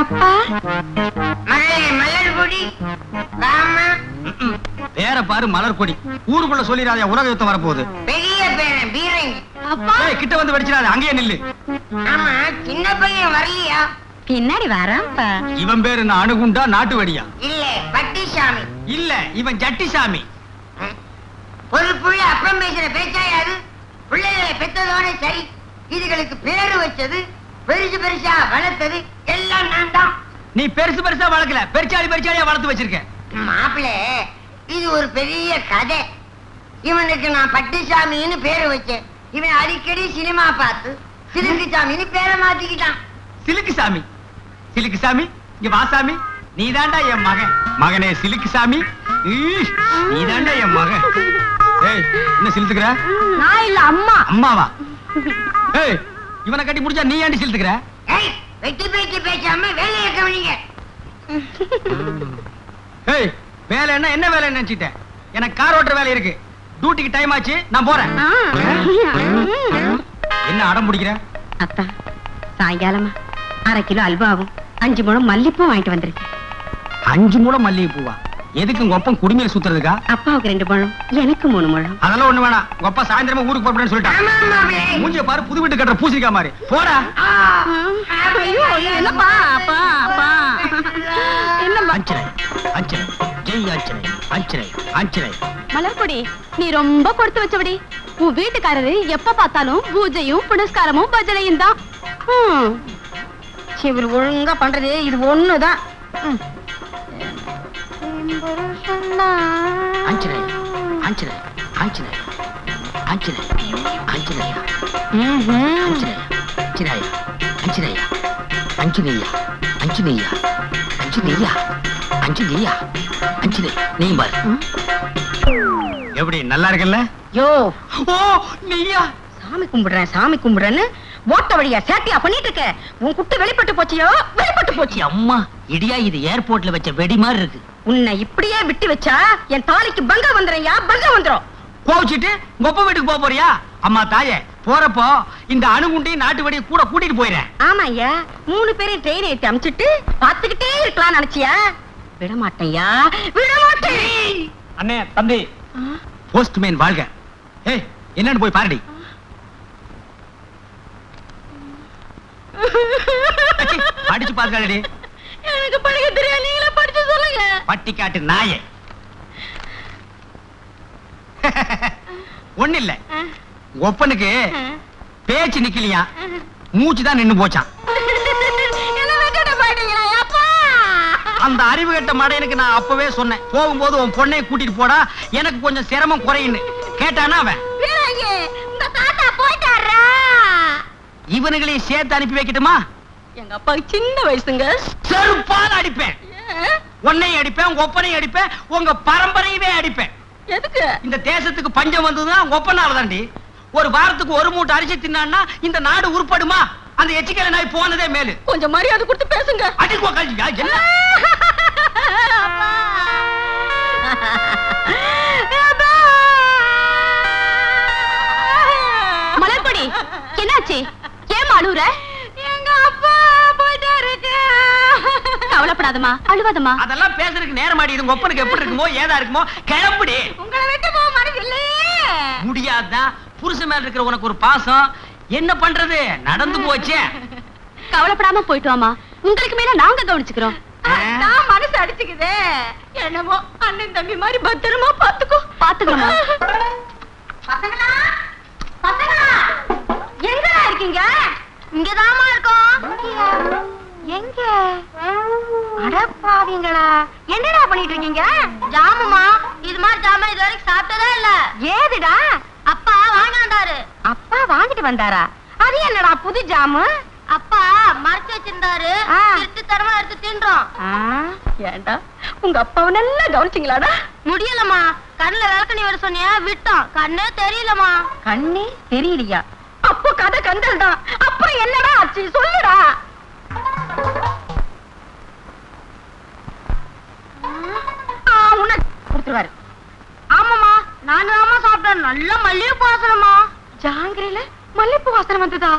அப்பா? மலர்கொடி ராமா பேர பாரு மலர் கொடி. ஊருக்குள்ள சொல்லிடாத உலக யுத்தம் வரப்போகுது. பெரிய பேரன் பீரங்கி அப்பா? ஏய், கிட்ட வந்து வெடிச்சிடாத அங்கேயே நில்லு. ஆமா சின்ன பையன் வரலையா? பின்னாடி வரான்ப்பா. இவன் பேரு என்ன அணுகுண்டா நாட்டு வெடியா இல்ல பட்டிசாமி. இல்ல இவன் ஜட்டிசாமி. ஒரு புள்ள அப்பம் பேசுற பேச்சாயாது பிள்ளைகளை பெற்றதோட சரி இதுகளுக்கு பேரு வச்சது பெருசு பெருசா வளர்த்தது எல்லாம் நான் தான். நீ பெருசு பெருசா வளர்க்கல. பெருச்சாளி பெருச்சாலியா வளர்த்து வச்சிருக்க. மாப்பிள்ள இது ஒரு பெரிய கதை. இவனுக்கு நான் பட்டுசாமின்னு பேரு வச்சேன். இவன் அடிக்கடி சினிமா பார்த்து சிலுக்குசாமின்னு பேரை மாத்திக்கிட்டான். சிலுக்கு சாமி. சிலுக்கு சாமி இங்க வா சாமி. நீதாண்டா என் மகன். மகனே சிலுக்கு சாமி. ஈஷ், நீதாண்டா என் மகன். ஏய் என்ன சிலுத்துக்கிற? நான் இல்ல அம்மா. அம்மாவா? ஏய் இவனை கட்டி முடிச்சா நீ ஏன்டி சிலுத்துக்கிற? ஏய் வெட்டி பேச்சு பேசாம வேலையை கவனிங்க ஏய் வேலை என்ன என்ன வேலை நினைச்சிட்டேன். எனக்கு கார் ஓட்டுற வேலை இருக்கு. டியூட்டிக்கு டைம் ஆச்சு நான் போறேன். என்ன அடம் பிடிக்கிற? அத்தா சாயங்காலமா அரை கிலோ அல்வாவும் அஞ்சு முழம் மல்லிப்பூ வாங்கிட்டு வந்திருக்கேன். அஞ்சு மூலம் மல்லிகை பூவா எதுக்கு உங்க ஒப்பம் குடிமையில சுத்துறதுக்கா? அப்பாவுக்கு ரெண்டு முழம் எனக்கு மூணு முழம் அதெல்லாம் ஒண்ணு வேணாம். உங்க அப்பா சாயந்தரமா ஊருக்கு போறேன்னு சொல்லிட்டான் மூஞ்சிய பாரு புது வீட்டு கட்டுற பூசிக்கா மாதிரி. போடா. என்னப்பா, அப்பா, அப்பா. என்னம்மா? அஞ்சனை அஞ்சனை ஜெய் அஞ்சனை அஞ்சனை அஞ்சனை. மலர்கொடி நீ ரொம்ப கொடுத்து வச்சபடி. உன் வீட்டுக்காரரு எப்ப பார்த்தாலும் பூஜையும் புனஸ்காரமும் பஜனையும் தான். இவர் ஒழுங்கா பண்றது இது ஒண்ணுதான். அஞ்சனையா அஞ்சனையா அஞ்சனையா அஞ்சனையா அஞ்சனையா அஞ்சனை நீ பாரு எப்படி நல்லா இருக்கல்ல? யோ. ஓ நீயா? சாமி கும்பிடுறேன் சாமி கும்பிடுறேன்னு ஓட்ட வழியா சேட்டியா பண்ணிட்டு இருக்க. உன் குட்டு வெளிப்பட்டு போச்சியோ? வெளிப்பட்டு போச்சு அம்மா? இடியா இது ஏர்போர்ட்ல வச்ச வெடி மாதிரி இருக்கு. உன்னை இப்படியே விட்டு வச்சா என் தாலிக்கு பங்கம் வந்துடும்யா? பங்கம் வந்துரும் கோவிச்சிட்டு கொப்ப வீட்டுக்கு போக போறியா? அம்மா தாயே போறப்போ இந்த அணுகுண்டையும் நாட்டு வெடியை கூட கூட்டிட்டு போயிடுறேன் ஆமா ஐயா மூணு பேரையும் ட்ரெயின் ஏத்தி அமிச்சிட்டு பாத்துக்கிட்டே இருக்கலாம் நினைச்சியா? விட மாட்டேன்யா விட மாட்டேன் அண்ணே தம்பி போஸ்ட்மேன் வாழ்க. ஏய் என்னன்னு போய் பாருடி. அடிச்சு பாத்துக்காடி எனக்கு படிக்க தெரியாது. நீங்களே படிச்சு சொல்லுங்க. பட்டிக்காட்டு நாயே. ஒண்ணு இல்ல ஒப்பனுக்கு பேச்சு நிக்கலையா? மூச்சு தான் நின்னு போச்சான் அப்பா? அந்த அறிவு கட்ட மடையனுக்கு நான் அப்பவே சொன்னேன். போகும்போது உன் பொண்ணைய கூட்டிட்டு போடா. எனக்கு கொஞ்சம் சிரமம் குறையுன்னு. கேட்டானா அவன்? இவனுங்களையும் சேர்த்து அனுப்பி வைக்கட்டுமா? எங்க அப்பாவுக்கு சின்ன வயசுங்க. செருப்பால் அடிப்பேன். உன்னையும் அடிப்பேன் உங்க ஒப்பனையும் அடிப்பேன் உங்க பரம்பரையவே அடிப்பேன். எதுக்கு? இந்த தேசத்துக்கு பஞ்சம் வந்ததுன்னா உங்க ஒப்பனால தாண்டி. ஒரு வாரத்துக்கு ஒரு மூட்டை அரிசி தின்னான்னா இந்த நாடு உருப்படுமா? அந்த எச்சிக்கலை நாய் போனதே மேலு. கொஞ்சம் மரியாதை கொடுத்து பேசுங்க. அடிக்கோ கல்வியா என்ன? மலர்கொடி என்னாச்சு? ஏன் அழுவுற? கவலைப்படாதம்மா. அழுவாதம்மா. அதெல்லாம் பேசுறதுக்கு நேரமாடி. இது உங்க ஒப்பனுக்கு எப்படி இருக்குமோ ஏதா இருக்குமோ கிளம்புடி. உங்களை விட்டு போக மனசு இல்லையே முடியாதான் புருஷன் மேல இருக்கிற உனக்கு ஒரு பாசம். என்ன பண்றது? நடந்து போச்சே. கவலைப்படாம போயிட்டு வாமா உங்களுக்கு மேல நாங்க கவனிச்சுக்கிறோம். நான் மனசு அடிச்சுக்குதே. என்னமோ அண்ணன் தம்பி மாதிரி பத்திரமா பாத்துக்கோ பாத்துக்கிறோமா பசங்களா? பசங்களா? எங்கடா இருக்கீங்க? இங்கதாம்மா இருக்கோம். எங்க? அடப்பாவீங்களா என்னடா பண்ணிட்டு இருக்கீங்க ஜாமுமா இது மாதிரி ஜாம இது வரைக்கும் சாப்பிட்டதே இல்ல. ஏதுடா? அப்பா வாங்க வந்தாரு அப்பா வாங்கிட்டு வந்தாரா? அது என்னடா புது ஜாமு? அப்பா மறைச்சு வச்சிருந்தாரு. திருட்டு தரமா எடுத்து தின்றோம். ஏண்டா உங்க அப்பாவை நல்லா கவனிச்சிங்களாடா? முடியலம்மா. கண்ணுல விளக்கணி விட சொன்னியா? விட்டோம். கண்ணே தெரியலம்மா. கண்ணே தெரியலையா? அப்போ கதை கந்தல் தான். அப்புறம் என்னடா ஆச்சு? சொல்லுடா. கொடுத்துருவாரு. ஆமாமா நானும் ஆமா சாப்பிட்டேன். நல்ல மல்லிகைப்பூ வாசனமா ஜாங்கிரில மல்லிகைப்பூ வாசனை வந்ததா?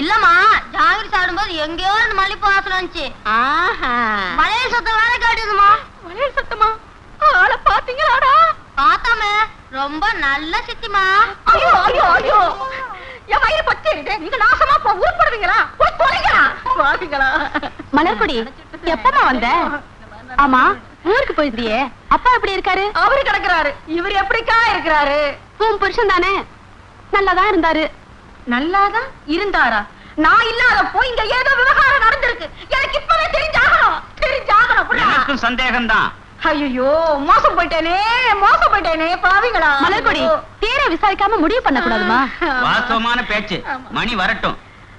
இல்லம்மா ஜாங்கிரி சாப்பிடும்போது எங்கேயோ ரெண்டு மல்லிப்பூ வாசனை வந்துச்சு. மலைய சத்தம் வேற கேட்டுதுமா மலைய சத்தமா? ஆளை பாத்தீங்களாடா பார்த்தாமே ரொம்ப நல்ல சித்திமா ஐயோ ஐயோ ஐயோ. என் வயிறு பத்திடுது நீங்க நாசமா போ ஊர்படுவீங்களா போய் தொலைங்களா பாத்தீங்களா? மலர்கொடி எப்பமா வந்த? ஆமா. ஊருக்கு போயிருந்தியே அப்பா எப்படி இருக்காரு? அவரு கிடக்குறாரு. இவர் எப்படிக்கா இருக்கிறாரு? உன் புருஷன் தானே? நல்லாதான் இருந்தாரு. நல்லாதான் இருந்தாரா? நான் இல்லாத போய் இங்க ஏதோ விவகாரம் நடந்திருக்கு. எனக்கு இப்பவே தெரிஞ்சாகணும். தெரிஞ்சாகணும். எனக்கும் சந்தேகம்தான். ஐயோ மோசம் போயிட்டேனே மோசம் போயிட்டேனே பாவிங்களா மலர்கொடி தீர விசாரிக்காம முடிவு பண்ண கூடாதுமா வாஸ்தவமான பேச்சு. மணி வரட்டும்.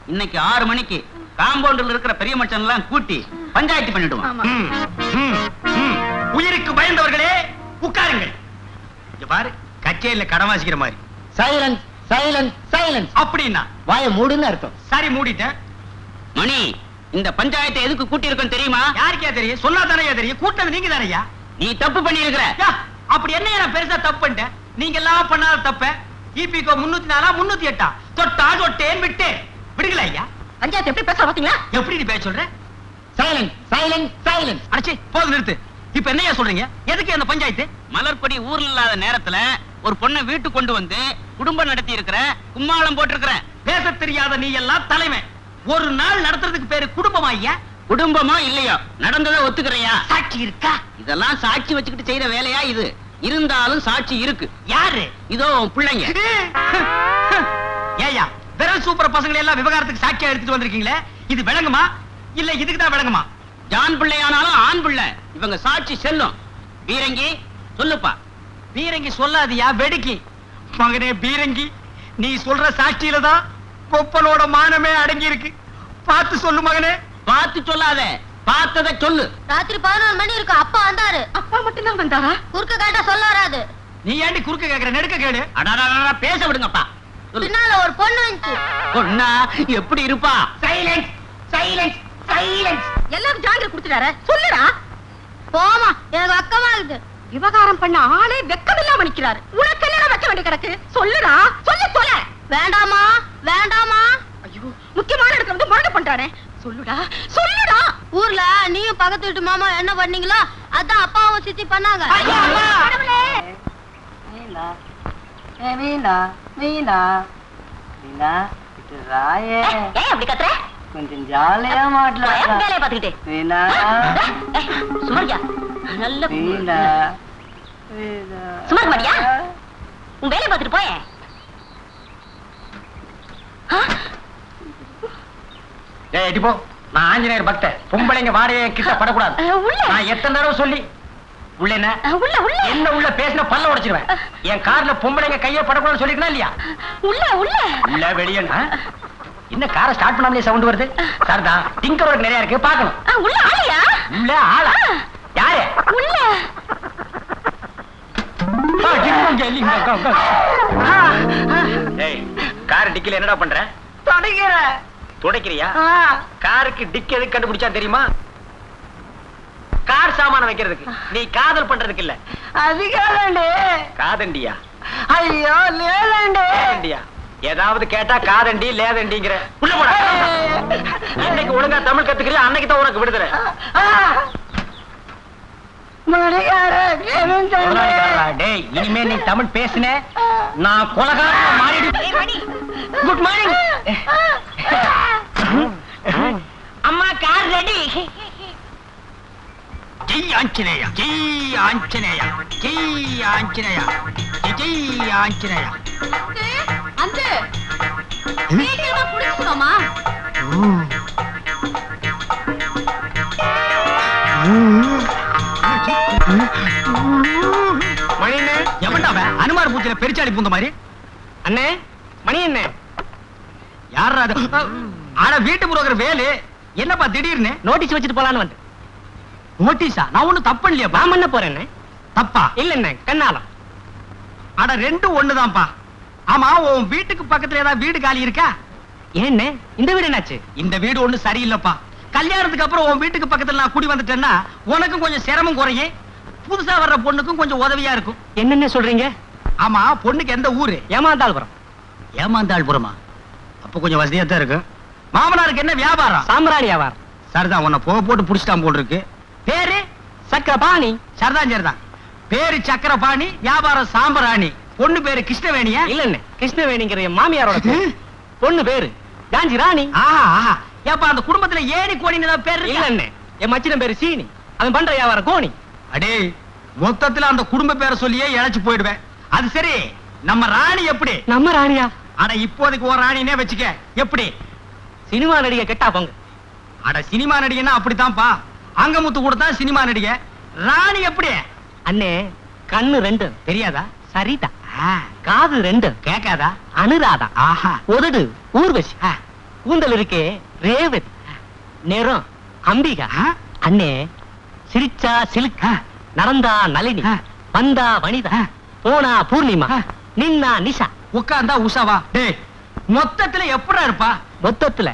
இன்னைக்கு ஆறு மணிக்கு காம்பவுண்டில் இருக்கிற பெரிய மச்சன் எல்லாம் கூட்டி பஞ்சாயத்து பண்ணிடுவோம் ஆமா. ம், ம், ம். உயிருக்கு பயந்தவர்களே உட்காருங்கள். இங்க பாரு கச்சேரியில கடன் வாசிக்கிற மாதிரி. சைலன்ஸ் சைலன்ஸ் சைலன்ஸ் அப்படின்னா? வாய மூடுன்னு அர்த்தம். சரி மூடிட்டேன். மணி இந்த பஞ்சாயத்தை எதுக்கு கூட்டி இருக்கோம் தெரியுமா? யாருக்கே தெரியும்? சொன்னா தானே தெரியும்? கூட்டது நீங்க தானையா நீ தப்பு பண்ணி இருக்கிற அப்படி என்ன நான் பெருசா தப்பு பண்ணிட்டேன்? நீங்க எல்லாம் பண்ணாத தப்ப. இபிகோ முன்னூத்தி நாலா முன்னூத்தி எட்டா? தொட்டா தொட்டேன் விட்டேன். விடுங்களா ஐயா? பஞ்சாயத்து எப்படி பேச பாத்தீங்களா எப்படி நீ பேச சொல்ற? சைலன்ஸ் சைலன்ஸ் சைலன்ஸ் அடச்சி போதும் நிறுத்து. இப்ப என்னையா சொல்றீங்க? எதுக்கு அந்த பஞ்சாயத்து? மலர்படி ஊர்ல இல்லாத நேரத்துல ஒரு பொண்ணை வீட்டு கொண்டு வந்து குடும்பம் நடத்தி இருக்கிற கும்மாளம் போட்டிருக்கிற. பேச தெரியாத நீ எல்லாம் தலைமை. ஒரு நாள் நடத்துறதுக்கு பேரு குடும்பமா ஐயா? குடும்பமோ இல்லையோ? நடந்ததை ஒத்துக்கிறையா? சாட்சி இருக்கா? இதெல்லாம் சாட்சி வச்சுக்கிட்டு செய்யற வேலையா இது? இருந்தாலும் சாட்சி இருக்கு. யாரு? இதோ பிள்ளைங்க. ஏயா விரல் சூப்பர் பசங்களை எல்லாம் விவகாரத்துக்கு சாட்சியா எடுத்துட்டு வந்திருக்கீங்களே? இது விளங்குமா? இல்ல இதுக்கு தான் விளங்குமா? ஜான் பிள்ளையானாலும் ஆண் பிள்ளை. இவங்க சாட்சி செல்லும். பீரங்கி சொல்லுப்பா. பீரங்கி சொல்லாதியா வெடுக்கி. மகனே பீரங்கி நீ சொல்ற சாட்சியில தான் கொப்பனோட மானமே அடங்கி இருக்கு பார்த்து சொல்லு மகனே. பார்த்து சொல்லாத. பார்த்ததை சொல்லு. ராத்திரி பதினோரு மணி இருக்கும். அப்பா வந்தாரு. அப்பா மட்டும் தான் வந்தாரா? குறுக்க கேட்டா சொல்ல வராது. நீ ஏண்டி குறுக்க கேக்குற? நெடுக்க கேளு. அடாடா பேச விடுங்கப்பா. பின்னால ஒரு பொண்ணு வந்துச்சு. பொண்ணா? எப்படி இருப்பா? Silence silence silence. எல்லாரும் ஜாங்கிரி குடுத்துட்டாரு? சொல்லுடா. போமா எனக்கு அக்கமா இருக்குது. விவகாரம் பண்ண ஆளே வெக்கம் இல்லாம நிக்கிறாரு. உனக்கு என்னடா வைக்க வேண்டிய கிடக்கு சொல்லுடா. சொல்லு சொல்ல. வேண்டாமா வேண்டாமா ஐயோ முக்கியமான இடத்துல வந்து முரடு பண்றானே. சொல்லுடா சொல்லுடா. ஊர்ல நீயும் பக்கத்து வீட்டு மாமா என்ன பண்ணீங்களோ அதான் அப்பாவும் சித்தி பண்ணாங்க. மீனா மீனா மீனா. இது ராயே. ஏன் அப்படி கத்துற? கொஞ்சம் ஜாலியா மாட்டலாம். வேலையை சுமரியா நல்ல மாட்டியா? உன் பார்த்துட்டு போய. ஏய் எடி போ. நான் ஆஞ்சநேயர் பக்தன். பொம்பளைங்க வாடகை கிட்ட படக்கூடாது. நான் எத்தனை தடவை சொல்லி உள்ள என்ன? உள்ள உள்ள. என்ன உள்ள பேசின பல்ல உடைச்சிருவேன். என் கார்ல பொம்பளைங்க கையை படக்கூடாதுன்னு சொல்லிருக்கா இல்லையா? உள்ள உள்ள. உள்ள வெளியே என்ன காரை ஸ்டார்ட் பண்ணாமலே சவுண்ட் வருது? சார் தான் டிங்கர் ஒர்க் நிறைய இருக்கு பார்க்கணும். உள்ள ஆளையா? உள்ள ஆளா? யாரு? உள்ள. கார் டிக்கில என்னடா பண்ற? தொடங்கிற துடைக்கிறியா? காருக்கு டிக் எதுக்கு கண்டுபிடிச்சா தெரியுமா? கார் சாமான வைக்கிறதுக்கு. நீ காதல் பண்றதுக்கு இல்ல. அதிகாரண்டே காதண்டியா? ஐயோ ஏதாவது கேட்டா காதண்டி லேதண்டிங்கிற. உள்ள போடா. இன்னைக்கு ஒழுங்கா தமிழ் கத்துக்கிறியா? அன்னைக்கு தான் உனக்கு விடுதலை. இனிமே நீ தமிழ் பேசுன. நான் கொலகாரனா மாறிடு. குட் மார்னிங் அம்மா கார் ரெடி ஜெய் ஆஞ்சநேயா ஜெய் ஆஞ்சநேயா ஜெய் ஆஞ்சநேயா ஜெய் ஆஞ்சநேயா. அந்த சீக்கிரமா புடிச்சுக்கோமா. மணி என்ன எவன்டா அவன்? அனுமார் பூச்சில பெருச்சாளி பூந்த மாதிரி. அண்ணே மணி என்ன யாரா அது ஆனா வீட்டு புரோக்கர் வேலு. என்னப்பா திடீர்னு? நோட்டீஸ் வச்சுட்டு போலான்னு வந்து நோட்டீஸா? நான் ஒண்ணும் தப்பு இல்லையாப்பா? நான் பண்ண போறேன் தப்பா? இல்ல என்ன கண்ணாலம். ஆனா ரெண்டும் ஒண்ணுதான்ப்பா. ஆமா உன் வீட்டுக்கு பக்கத்துல ஏதாவது வீடு காலி இருக்கா? ஏன்னு இந்த வீடு என்னாச்சு? இந்த வீடு ஒண்ணு சரியில்லைப்பா. கல்யாணத்துக்கு அப்புறம் உன் வீட்டுக்கு பக்கத்துல நான் குடி வந்துட்டேன்னா உனக்கும் கொஞ்சம் சிரமம் குறையும் புதுசா வர்ற பொண்ணுக்கும் கொஞ்சம் உதவியா இருக்கும். என்னென்ன சொல்றீங்க? ஆமா பொண்ணுக்கு எந்த ஊரு? ஏமாந்தாள்புரம் ஏமாந்தாள்புரமா அப்ப கொஞ்சம் வசதியா தான் இருக்கும். மாமனாருக்கு என்ன வியாபாரம்? சாம்பிராணி வியாபாரம். சரிதான் உன்னை புகை போட்டு புடிச்சிட்டான் போல் இருக்கு பேரு சக்கரபாணி. சரிதான் சரிதான். பேரு சக்கரபாணி வியாபாரம் சாம்பராணி. பொண்ணு பேரு கிருஷ்ணவேணியா? இல்லண்ணே கிருஷ்ணவேணிங்கிற என் மாமியாரோட பேரு. பொண்ணு பேரு. காஞ்சி ராணி. ஆஹா ஆஹா. ஏப்பா அந்த குடும்பத்துல ஏணி கோணின்னு பேர் இருக்கா? இல்லண்ணே என் மச்சின பேரு சீனி. அவன் பண்ற வியாபாரம் கோணி. அடே மொத்தத்துல அந்த குடும்ப பேரை சொல்லியே இழைச்சு போயிடுவேன். அது சரி. நம்ம ராணி எப்படி? நம்ம ராணியா? அட இப்போதைக்கு ஒரு ராணினே வச்சுக்க. எப்படி? சினிமா நடிகை கெட்டா போங்க. அட சினிமா நடிகைன்னா அப்படித்தான்ப்பா. அங்கமுத்து கூட தான் சினிமா நடிகை. ராணி எப்படி? அண்ணே கண்ணு ரெண்டு. தெரியாதா? சரிதா? காது ரெண்டு. கேட்காதா? அனுராதா ஆஹா. உதடு ஊர்வசி. கூந்தல் இருக்கே. ரேவதி. நிறம் அம்பிகா. அண்ணே. சிரிச்சா சிலுக்க. நடந்தா நளினி. வந்தா வனிதா. போனா பூர்ணிமா. நின்னா நிஷா. உட்கார்ந்தா உஷாவா? டேய். மொத்தத்துல எப்படா இருப்பா? மொத்தத்துல.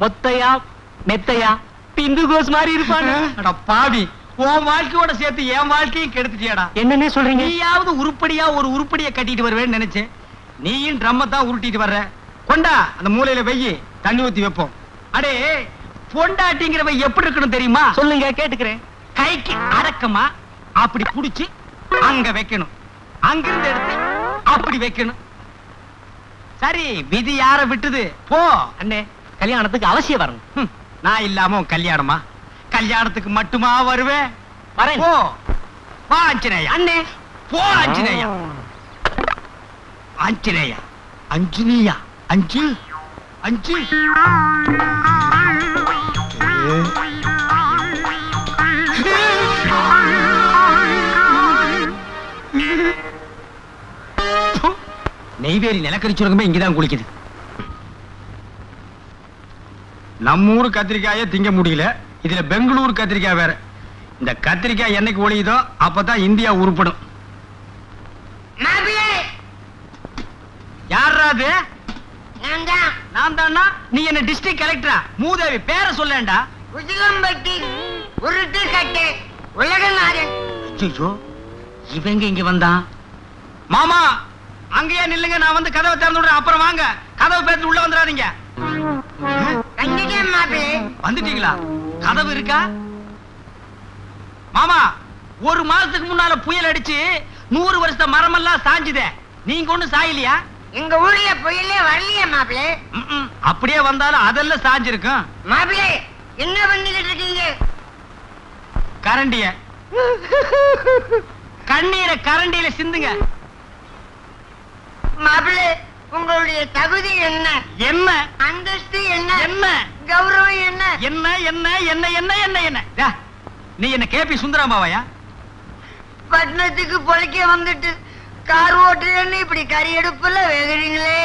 மொத்தையா மெத்தையா பிந்து கோஸ் மாதிரி இருப்பாங்க அட பாவி. உன் வாழ்க்கையோட சேர்த்து என் வாழ்க்கையும் கெடுத்துட்டியாடா. என்னன்னே சொல்றீங்க? நீயாவது உருப்படியா ஒரு உருப்படிய கட்டிட்டு வருவேன்னு நினைச்சேன். நீயும் ட்ரம்ம தான் உருட்டிட்டு வர்ற. கொண்டா அந்த மூலையில வெயி தண்ணி ஊத்தி வைப்போம். அடே பொண்டாட்டிங்கிறவ எப்படி இருக்கணும் தெரியுமா? சொல்லுங்க கேட்டுக்கிறேன். கைக்கு அடக்கமா அப்படி புடிச்சு அங்க வைக்கணும். அங்கிருந்து எடுத்து அப்படி வைக்கணும். சரி விதி யார விட்டுது? போ. அண்ணே கல்யாணத்துக்கு அவசியம் வரணும். நான் இல்லாம கல்யாணமா? கல்யாணத்துக்கு மட்டுமா வருவேன் வரேன். போ. வா ஆஞ்சநேயா. அண்ணே. போ ஆஞ்சநேயா. ஆஞ்சநேயா. அஞ்சனியா அஞ்சு. அஞ்சு. நெய்வேலி நிலக்கரி சுரங்கமே இங்கதான் குளிக்குது. நம்ம ஊர் கத்திரிக்காயை திங்க முடியல. இதுல பெங்களூர் கத்திரிக்காய் வேற. இந்த கத்திரிக்காய் என்னைக்கு ஒழியுதோ அப்பதான் இந்தியா உருப்படும். மாப்பிள்ளை யாரா அது? நான் தான் நீ என்ன டிஸ்ட்ரிக்ட் கலெக்டரா மூதேவி பேரை சொல்லேன்டா. உசிலம்பட்டி உருட்டு கட்டு உலகநாதன். இவங்க இங்க வந்தான் மாமா அங்கேயே நில்லுங்க நான் வந்து கதவை திறந்து விடுறேன். அப்புறம் வாங்க. கதவை பேர்த்து உள்ள வந்துடாதீங்க. வந்துட்டீங்களா? கதவு இருக்கா? மாமா ஒரு மாசத்துக்கு முன்னால புயல் அடிச்சு நூறு வருஷத்த மரமெல்லாம் சாஞ்சுதே. நீங்க ஒண்ணு சாயலையா? எங்க ஊர்ல புயலே வரலையே மாப்பிள்ளை ம்ம். அப்படியே வந்தாலும் அதெல்லாம் சாஞ்சிருக்கும். மாப்பிள்ளை என்ன பண்ணிக்கிட்டு இருக்கீங்க? கரண்டிய. கண்ணீரை கரண்டியில சிந்துங்க. மாப்பிள்ளை உங்களுடைய தகுதி என்ன? என்ன? அந்தஸ்து என்ன? என்ன? கௌரவம் என்ன? என்ன என்ன என்ன என்ன என்ன என்ன? நீ என்ன கேபி சுந்தராமாவையா பட்டணத்துக்கு பொழைக்க வந்துட்டு கார் ஓட்டுறேன்னு இப்படி கறி எடுப்புல வேகுறீங்களே.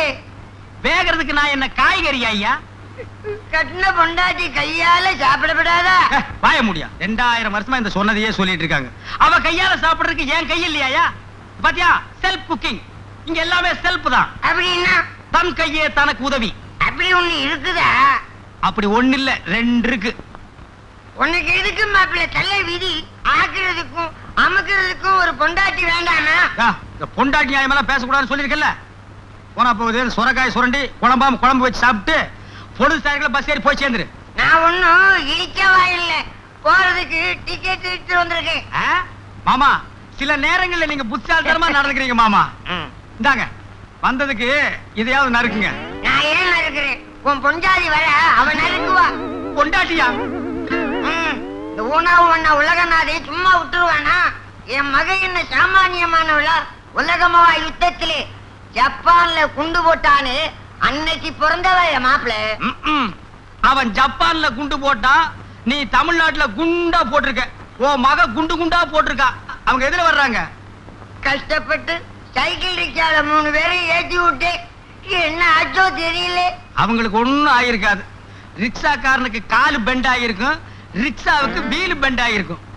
வேகிறதுக்கு நான் என்ன காய்கறி ஐயா? கட்டின பொண்டாட்டி கையால சாப்பிடப்படாதா? வாய முடியா. ரெண்டாயிரம் வருஷமா இந்த சொன்னதையே சொல்லிட்டு இருக்காங்க. அவ கையால சாப்பிடுறதுக்கு ஏன் கை இல்லையா பாத்தியா செல்ஃப் குக்கிங் இங்க எல்லாமே செல்ஃப் தான். அப்படின்னா? தன் கையே தனக்கு உதவி. அப்படி ஒண்ணு இருக்குதா? அப்படி ஒண்ணு இல்ல ரெண்டு இருக்கு உனக்கு எதுக்கு மாப்பிள்ளை தலை விதி ஆக்குறதுக்கும் அமுக்குறதுக்கும் ஒரு பொண்டாட்டி வேண்டாமா? இந்த பொண்டாட்டி நியாயமெல்லாம் பேசக்கூடாதுன்னு சொல்லியிருக்கல போனா போகுது சுரக்காய் சுரண்டி குழம்பாம குழம்பு வச்சு சாப்பிட்டு பொழுது சாயங்காலம் பஸ் ஏறி போய் சேர்ந்துரு. நான் ஒண்ணும் இழிக்கவா இல்ல. போறதுக்கு டிக்கெட் எடுத்து வந்திருக்கேன்? மாமா சில நேரங்கள்ல நீங்க புத்தாலித்தனமா நடந்துக்கிறீங்க மாமா. இந்தாங்க வந்ததுக்கு இதையாவது நறுக்குங்க. நான் ஏன் இருக்கிறேன் உன் பொஞ்சாதி வர அவன் நறுக்குவா பொண்டாட்டியா? இந்த உணவு ஒண்ண உலகநாதே சும்மா விட்டுருவானா? என் மக என்ன சாமானியமானவளா? உலகமவா யுத்தத்திலே? ஜப்பான்ல குண்டு போட்டானே அன்னைக்கு பிறந்தவ என் மாப்பிள்ள. அவன் ஜப்பான்ல குண்டு போட்டான் நீ தமிழ்நாட்டுல குண்டா போட்டிருக்க. ஓ மக குண்டு குண்டா போட்டிருக்கா. அவங்க எதுல வர்றாங்க? கஷ்டப்பட்டு சைக்கிள் ரிக்ஷால மூணு பேரையும் ஏத்தி விட்டு என்ன ஆச்சோ தெரியல. அவங்களுக்கு ஒண்ணும் ஆயிருக்காது. ரிக்ஷாக்காரனுக்கு காலு பெண்ட் ஆகிருக்கும் ரிக்ஷாவுக்கு வீலு பெண்ட் ஆகிருக்கும்